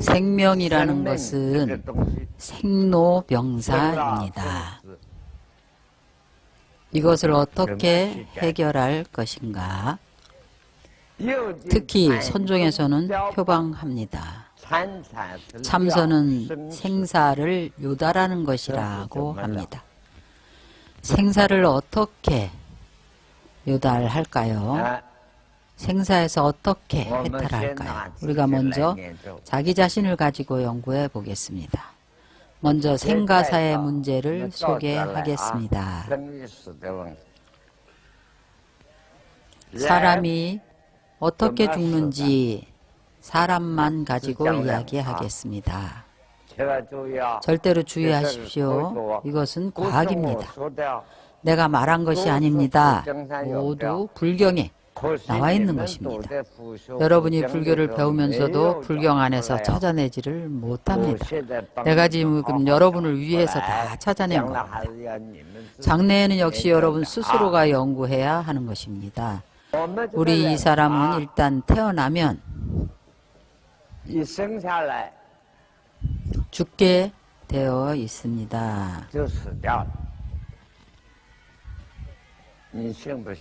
생명이라는 것은 생로병사입니다. 이것을 어떻게 해결할 것인가? 특히 선종에서는 표방합니다. 참선은 생사를 요달하는 것이라고 합니다. 생사를 어떻게 요달할까요? 생사에서 어떻게 해탈할까요? 우리가 먼저 자기 자신을 가지고 연구해 보겠습니다. 먼저 생가사의 문제를 소개하겠습니다. 사람이 어떻게 죽는지 사람만 가지고 이야기하겠습니다. 절대로 주의하십시오. 이것은 과학입니다. 내가 말한 것이 아닙니다. 모두 불경에 나와 있는 것입니다. 여러분이 불교를 배우면서도 불경 안에서 찾아내지를 못합니다. 내가 지금 여러분을 위해서 다 찾아낸 겁니다. 장래에는 역시 여러분 스스로가 연구해야 하는 것입니다. 우리 이 사람은 일단 태어나면 죽게 되어 있습니다.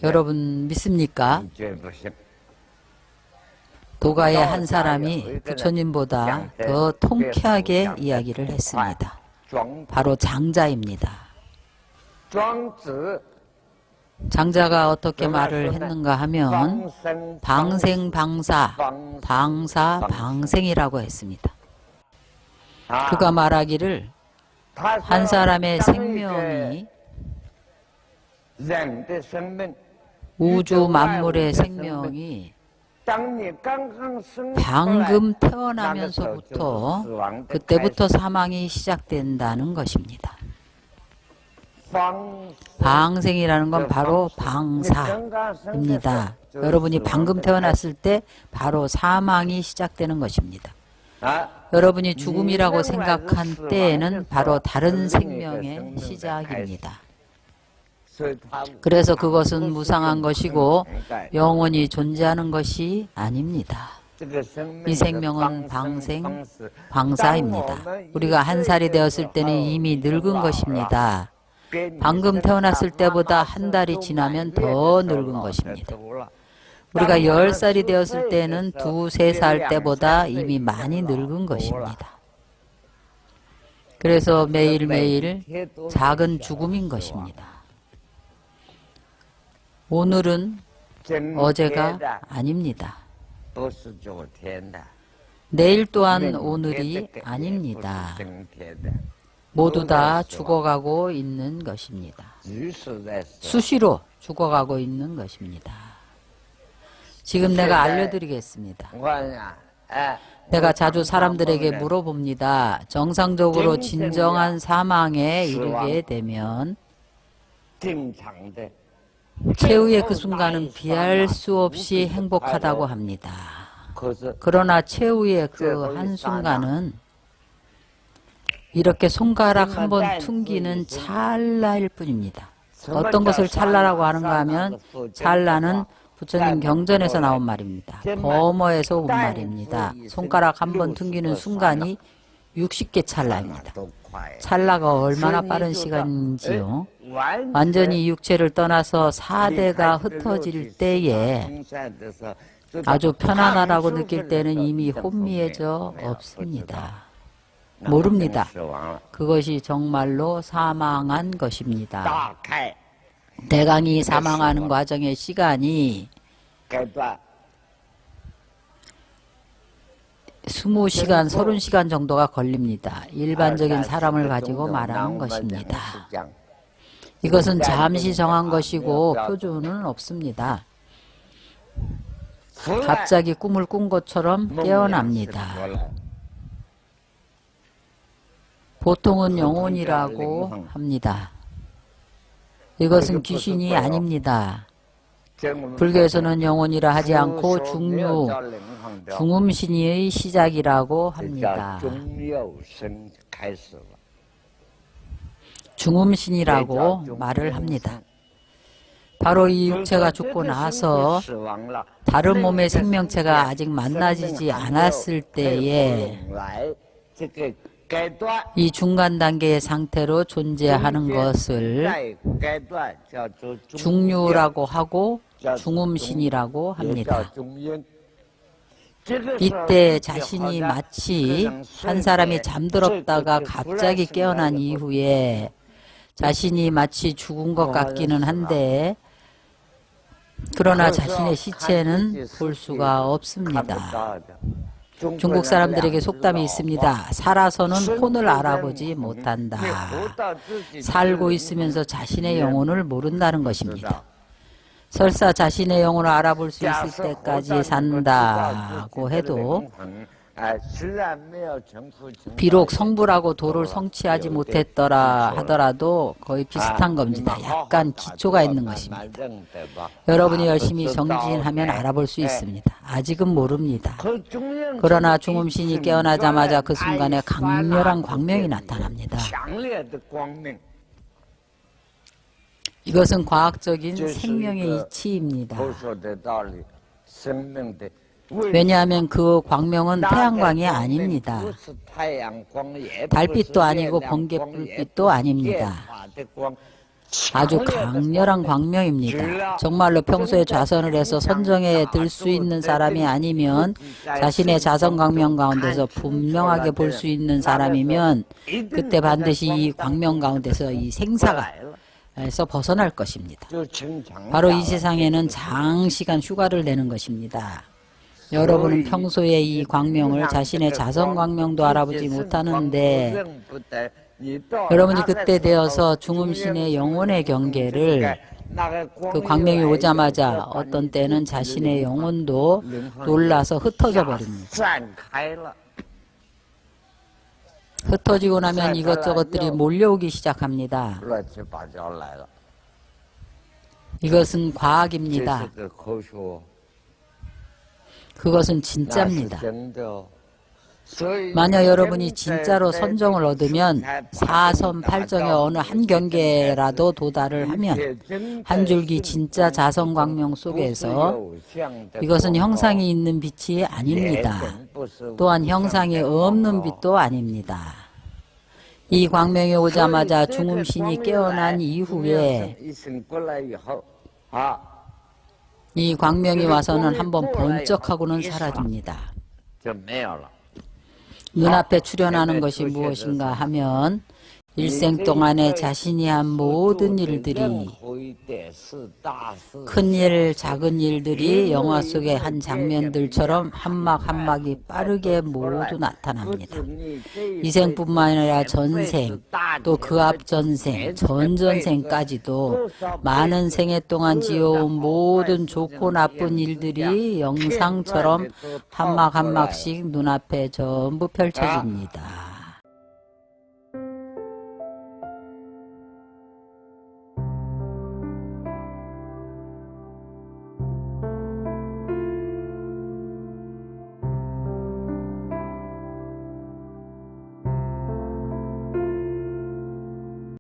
여러분 믿습니까? 도가의 한 사람이 부처님보다 더 통쾌하게 이야기를 했습니다. 바로 장자입니다. 장자가 어떻게 말을 했는가 하면 방생방사, 방사방생이라고 했습니다. 그가 말하기를 한 사람의 생명이 우주 만물의 생명이 방금 태어나면서부터 그때부터 사망이 시작된다는 것입니다. 방생이라는 건 바로 방사입니다. 여러분이 방금 태어났을 때 바로 사망이 시작되는 것입니다. 여러분이 죽음이라고 생각한 때에는 바로 다른 생명의 시작입니다. 그래서 그것은 무상한 것이고 영원히 존재하는 것이 아닙니다. 이 생명은 방생, 방사입니다. 우리가 한 살이 되었을 때는 이미 늙은 것입니다. 방금 태어났을 때보다 한 달이 지나면 더 늙은 것입니다. 우리가 열 살이 되었을 때는 두 세 살 때보다 이미 많이 늙은 것입니다. 그래서 매일매일 작은 죽음인 것입니다. 오늘은 어제가 아닙니다. 내일 또한 오늘이 아닙니다. 모두 다 죽어가고 있는 것입니다. 수시로 죽어가고 있는 것입니다. 지금 내가 알려드리겠습니다. 내가 자주 사람들에게 물어봅니다. 정상적으로 진정한 사망에 이르게 되면 최후의 그 순간은 비할 수 없이 행복하다고 합니다. 그러나 최후의 그 한순간은 이렇게 손가락 한 번 퉁기는 찰나일 뿐입니다. 어떤 것을 찰나라고 하는가 하면 찰나는 부처님 경전에서 나온 말입니다. 범어에서 온 말입니다. 손가락 한 번 퉁기는 순간이 60개 찰나입니다. 찰나가 얼마나 빠른 시간인지요. 완전히 육체를 떠나서 사대가 흩어질 때에 아주 편안하다고 느낄 때는 이미 혼미해져 없습니다. 모릅니다. 그것이 정말로 사망한 것입니다. 대강이 사망하는 과정의 시간이 20시간, 30시간 정도가 걸립니다. 일반적인 사람을 가지고 말하는 것입니다. 이것은 잠시 정한 것이고 표준은 없습니다. 갑자기 꿈을 꾼 것처럼 깨어납니다. 보통은 영혼이라고 합니다. 이것은 귀신이 아닙니다. 불교에서는 영혼이라 하지 않고 중류, 중음신의 시작이라고 합니다. 중음신이라고 말을 합니다. 바로 이 육체가 죽고 나서 다른 몸의 생명체가 아직 만나지지 않았을 때에 이 중간 단계의 상태로 존재하는 것을 중류라고 하고 중음신이라고 합니다. 이때 자신이 마치 한 사람이 잠들었다가 갑자기 깨어난 이후에 자신이 마치 죽은 것 같기는 한데 그러나 자신의 시체는 볼 수가 없습니다. 중국 사람들에게 속담이 있습니다. 살아서는 혼을 알아보지 못한다. 살고 있으면서 자신의 영혼을 모른다는 것입니다. 설사 자신의 영혼을 알아볼 수 있을 때까지 산다고 해도 비록 성불하고 도를 성취하지 못했더라 하더라도 거의 비슷한 겁니다. 약간 기초가 있는 것입니다. 여러분이 열심히 정진하면 알아볼 수 있습니다. 아직은 모릅니다. 그러나 중음신이 깨어나자마자 그 순간에 강렬한 광명이 나타납니다. 이것은 과학적인 생명의 이치입니다. 왜냐하면 그 광명은 태양광이 아닙니다. 달빛도 아니고 번개불빛도 아닙니다. 아주 강렬한 광명입니다. 정말로 평소에 좌선을 해서 선정에 들 수 있는 사람이 아니면 자신의 자선 광명 가운데서 분명하게 볼 수 있는 사람이면 그때 반드시 이 광명 가운데서 이 생사가 에서 벗어날 것입니다. 바로 이 세상에는 장시간 휴가를 내는 것입니다. 여러분은 평소에 이 광명을 자신의 자선 광명도 알아보지 못하는데 여러분이 그때 되어서 중음신의 영혼의 경계를 그 광명이 오자마자 어떤 때는 자신의 영혼도 놀라서 흩어져 버립니다. 흩어지고 나면 이것저것들이 몰려오기 시작합니다. 이것은 과학입니다. 그것은 진짜입니다. 만약 여러분이 진짜로 선정을 얻으면 사선 팔정의 어느 한 경계라도 도달을 하면 한 줄기 진짜 자선 광명 속에서 이것은 형상이 있는 빛이 아닙니다. 또한 형상이 없는 빛도 아닙니다. 이 광명이 오자마자 중음신이 깨어난 이후에 이 광명이 와서는 한번 번쩍하고는 사라집니다. 눈앞에 출현하는 것이 무엇인가 하면 일생 동안에 자신이 한 모든 일들이 큰 일, 작은 일들이 영화 속의 한 장면들처럼 한막 한막이 빠르게 모두 나타납니다. 이 생뿐만 아니라 전생, 또 그 앞 전생, 전전생까지도 많은 생애 동안 지어온 모든 좋고 나쁜 일들이 영상처럼 한막 한막씩 눈앞에 전부 펼쳐집니다.